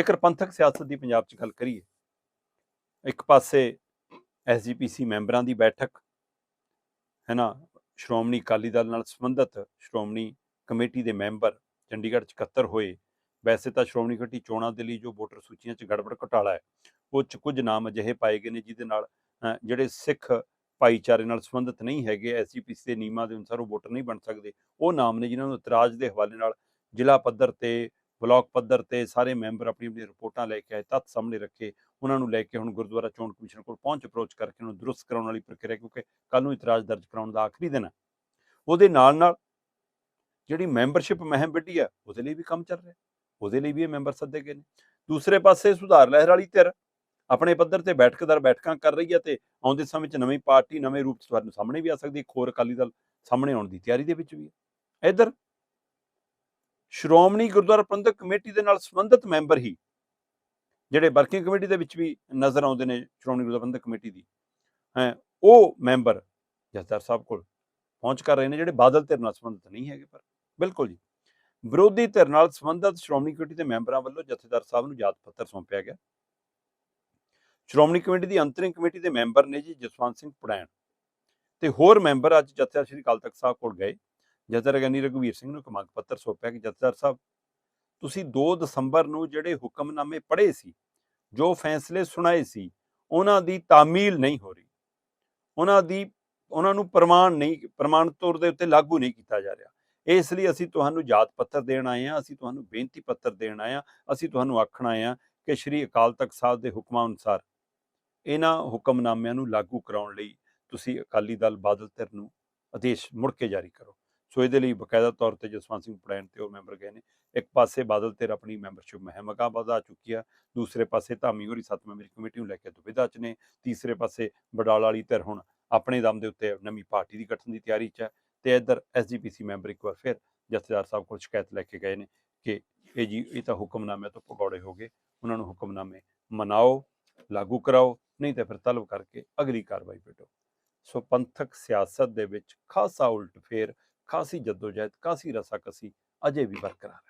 ਜੇਕਰ ਪੰਥਕ ਸਿਆਸਤ ਦੀ ਪੰਜਾਬ 'ਚ ਗੱਲ ਕਰੀਏ, ਇੱਕ ਪਾਸੇ ਐਸਜੀਪੀਸੀ ਮੈਂਬਰਾਂ ਦੀ ਬੈਠਕ ਹੈ ਨਾ ਸ਼੍ਰੋਮਣੀ ਅਕਾਲੀ ਦਲ ਨਾਲ ਸੰਬੰਧਿਤ ਸ਼੍ਰੋਮਣੀ ਕਮੇਟੀ ਦੇ ਮੈਂਬਰ ਚੰਡੀਗੜ੍ਹ 'ਚ ਇਕੱਤਰ ਹੋਏ, ਵੈਸੇ ਤਾਂ ਸ਼੍ਰੋਮਣੀ ਕਮੇਟੀ ਚੋਣਾਂ ਦੇ ਲਈ ਜੋ ਵੋਟਰ ਸੂਚੀਆਂ 'ਚ ਗੜਬੜ ਘੁਟਾਲਾ ਹੈ, ਉਹ 'ਚ ਕੁਝ ਨਾਮ ਅਜਿਹੇ ਪਾਏ ਗਏ ਨੇ ਜਿਹਦੇ ਨਾਲ ਜਿਹੜੇ ਸਿੱਖ ਭਾਈਚਾਰੇ ਨਾਲ ਸੰਬੰਧਿਤ ਨਹੀਂ ਹੈਗੇ ਐਸਜੀਪੀਸੀ ਦੇ ਨਿਯਮਾਂ ਦੇ ਅਨੁਸਾਰ ਉਹ ਵੋਟਰ ਨਹੀਂ ਬਣ ਸਕਦੇ, ਉਹ ਨਾਮ ਨੇ ਜਿਨ੍ਹਾਂ ਨੂੰ ਇਤਰਾਜ਼ ਦੇ ਹਵਾਲੇ ਨਾਲ ਜ਼ਿਲ੍ਹਾ ਪੱਧਰ ਤੇ ਬਲਾਕ ਪੱਧਰ ਤੇ ਸਾਰੇ ਮੈਂਬਰ ਆਪਣੀ ਆਪਣੀ ਰਿਪੋਰਟਾਂ ਲੈ ਕੇ ਆਏ, ਤੱਥ ਸਾਹਮਣੇ ਰੱਖੇ, ਉਹਨਾਂ ਨੂੰ ਲੈ ਕੇ ਹੁਣ ਗੁਰਦੁਆਰਾ ਚੋਣ ਕਮਿਸ਼ਨ ਕੋਲ ਪਹੁੰਚ ਅਪਰੋਚ ਕਰਕੇ ਉਹਨਾਂ ਨੂੰ ਦਰੁਸਤ ਕਰਾਉਣ ਵਾਲੀ ਪ੍ਰਕਿਰਿਆ, ਕਿਉਂਕਿ ਕੱਲ ਨੂੰ ਇਤਰਾਜ਼ ਦਰਜ ਕਰਾਉਣ ਦਾ ਆਖਰੀ ਦਿਨ ਹੈ। ਉਹਦੇ ਨਾਲ ਨਾਲ ਜਿਹੜੀ ਮੈਂਬਰਸ਼ਿਪ ਮਹਿਮ ਵਿੱਢੀ ਆ ਉਹਦੇ ਲਈ ਵੀ ਕੰਮ ਚੱਲ ਰਿਹਾ, ਉਹਦੇ ਲਈ ਵੀ ਇਹ ਮੈਂਬਰ ਸੱਦੇ ਗਏ ਨੇ। ਦੂਸਰੇ ਪਾਸੇ ਸੁਧਾਰ ਲਹਿਰ ਵਾਲੀ ਧਿਰ ਆਪਣੇ ਪੱਧਰ ਤੇ ਬੈਠਕਦਾਰ ਬੈਠਕਾਂ ਕਰ ਰਹੀ ਹੈ ਤੇ ਆਉਂਦੇ ਸਮੇਂ 'ਚ ਨਵੀਂ ਪਾਰਟੀ ਨਵੇਂ ਰੂਪ 'ਚ ਤੁਹਾਨੂੰ ਸਾਹਮਣੇ ਵੀ ਆ ਸਕਦੀ ਹੈ, ਇੱਕ ਹੋਰ ਅਕਾਲੀ ਦਲ ਸਾਹਮਣੇ ਆਉਣ ਦੀ ਤਿਆਰੀ ਦੇ ਵਿੱਚ ਵੀ ਹੈ। ਇੱਧਰ ਸ਼੍ਰੋਮਣੀ ਗੁਰਦੁਆਰਾ ਪ੍ਰਬੰਧਕ ਕਮੇਟੀ ਦੇ ਨਾਲ ਸੰਬੰਧਿਤ ਮੈਂਬਰ ਹੀ ਜਿਹੜੇ ਵਰਕਿੰਗ ਕਮੇਟੀ ਦੇ ਵਿੱਚ ਵੀ ਨਜ਼ਰ ਆਉਂਦੇ ਨੇ ਸ਼੍ਰੋਮਣੀ ਗੁਰਦੁਆਰਾ ਪ੍ਰਬੰਧਕ ਕਮੇਟੀ ਦੀ, ਹੈ, ਉਹ ਮੈਂਬਰ ਜਥੇਦਾਰ ਸਾਹਿਬ ਕੋਲ ਪਹੁੰਚ ਕਰ ਰਹੇ ਨੇ ਜਿਹੜੇ ਬਾਦਲ ਧਿਰ ਨਾਲ ਸੰਬੰਧਿਤ ਨਹੀਂ ਹੈਗੇ ਪਰ, ਬਿਲਕੁਲ ਜੀ। ਵਿਰੋਧੀ ਧਿਰ ਨਾਲ ਸੰਬੰਧਿਤ ਸ਼੍ਰੋਮਣੀ ਕਮੇਟੀ ਦੇ ਮੈਂਬਰਾਂ ਵੱਲੋਂ ਜਥੇਦਾਰ ਸਾਹਿਬ ਨੂੰ ਯਾਦ ਪੱਤਰ ਸੌਂਪਿਆ ਗਿਆ। ਸ਼੍ਰੋਮਣੀ ਕਮੇਟੀ ਦੀ ਅੰਤਰਿੰਗ ਕਮੇਟੀ ਦੇ ਮੈਂਬਰ ਨੇ ਜੀ ਜਸਵੰਤ ਸਿੰਘ ਪੁੜੈਣ ਤੇ ਹੋਰ ਮੈਂਬਰ ਅੱਜ ਜਥੇਦਾਰ ਸ਼੍ਰੀ ਅਕਾਲ ਤਖਤ ਸਾਹਿਬ ਕੋਲ ਗਏ। ਜਥੇਦਾਰ ਗਿਆਨੀ ਰਘਵੀਰ ਸਿੰਘ ਨੂੰ ਇੱਕ ਮੰਗ ਪੱਤਰ ਸੌਂਪਿਆ ਕਿ ਜਥੇਦਾਰ ਸਾਹਿਬ, ਤੁਸੀਂ 2 ਦਸੰਬਰ ਨੂੰ ਜਿਹੜੇ ਹੁਕਮਨਾਮੇ ਪੜ੍ਹੇ ਸੀ, ਜੋ ਫੈਸਲੇ ਸੁਣਾਏ ਸੀ, ਉਹਨਾਂ ਦੀ ਤਾਮੀਲ ਨਹੀਂ ਹੋ ਰਹੀ। ਉਹਨਾਂ ਦੀ, ਉਹਨਾਂ ਨੂੰ ਪ੍ਰਮਾਣ ਨਹੀਂ, ਪ੍ਰਮਾਣ ਤੌਰ ਦੇ ਉੱਤੇ ਲਾਗੂ ਨਹੀਂ ਕੀਤਾ ਜਾ ਰਿਹਾ। ਇਸ ਲਈ ਅਸੀਂ ਤੁਹਾਨੂੰ ਯਾਦ ਪੱਤਰ ਦੇਣ ਆਏ ਹਾਂ, ਅਸੀਂ ਤੁਹਾਨੂੰ ਬੇਨਤੀ ਪੱਤਰ ਦੇਣ ਆਏ ਹਾਂ, ਅਸੀਂ ਤੁਹਾਨੂੰ ਆਖਣ ਆਏ ਹਾਂ ਕਿ ਸ਼੍ਰੀ ਅਕਾਲ ਤਖਤ ਸਾਹਿਬ ਦੇ ਹੁਕਮਾਂ ਅਨੁਸਾਰ ਇਹਨਾਂ ਹੁਕਮਨਾਮਿਆਂ ਨੂੰ ਲਾਗੂ ਕਰਾਉਣ ਲਈ ਤੁਸੀਂ ਅਕਾਲੀ ਦਲ ਬਾਦਲ ਧਿਰ ਨੂੰ ਆਦੇਸ਼ ਮੁੜ ਕੇ ਜਾਰੀ ਕਰੋ। ਸੋ ਇਹਦੇ ਲਈ ਬਕਾਇਦਾ ਤੌਰ ਤੇ ਜਸਵੰਤ ਸਿੰਘ ਪੜੈਣ ਤੇ ਉਹ ਮੈਂਬਰ ਗਏ ਨੇ। ਇੱਕ ਪਾਸੇ ਬਾਦਲ ਧਿਰ ਆਪਣੀ ਮੈਂਬਰਸ਼ਿਪ ਮਹਿਮਕਾ ਵਧਾ ਚੁੱਕੀ ਆ। ਦੂਸਰੇ ਪਾਸੇ ਧਾਮੀ ਹੋਰੀ ਸੱਤ ਮੈਂਬਰੀ ਕਮੇਟੀ ਨੂੰ ਲੈ ਕੇ ਦੁਬਿਧਾ ਚ ਨੇ। ਤੀਸਰੇ ਪਾਸੇ ਬਡਾਲ ਵਾਲੀ ਧਿਰ ਹੁਣ ਆਪਣੇ ਦਮ ਦੇ ਉੱਤੇ ਨਵੀਂ ਪਾਰਟੀ ਦੀ ਗਠਨ ਦੀ ਤਿਆਰੀ 'ਚ ਹੈ ਤੇ ਇੱਧਰ ਐਸਜੀਪੀਸੀ ਮੈਂਬਰ ਇੱਕ ਵਾਰ ਫਿਰ ਜਥੇਦਾਰ ਸਾਹਿਬ ਕੋਲ ਸ਼ਿਕਾਇਤ ਲੈ ਕੇ ਗਏ ਨੇ ਕਿ ਇਹ ਜੀ, ਇਹ ਤਾਂ ਹੁਕਮਨਾਮੇ ਤੋਂ ਪਕੌੜੇ ਹੋ ਗਏ। ਉਹਨਾਂ ਨੂੰ ਹੁਕਮਨਾਮੇ ਮਨਾਓ, ਲਾਗੂ ਕਰਾਓ, ਨਹੀਂ ਤਾਂ ਫਿਰ ਤਲਬ ਕਰਕੇ ਅਗਲੀ ਕਾਰਵਾਈ ਭੇਟੋ ਸੋ ਪੰਥਕ ਸਿਆਸਤ ਦੇ ਵਿੱਚ ਖਾਸਾ ਉਲਟ ਫੇਰ ਖਾਸੀ ਜਦੋਜਹਿਦ ਖਾਸੀ ਰਸਾਕਸੀ ਅਜੇ ਵੀ ਬਰਕਰਾਰ ਹੈ।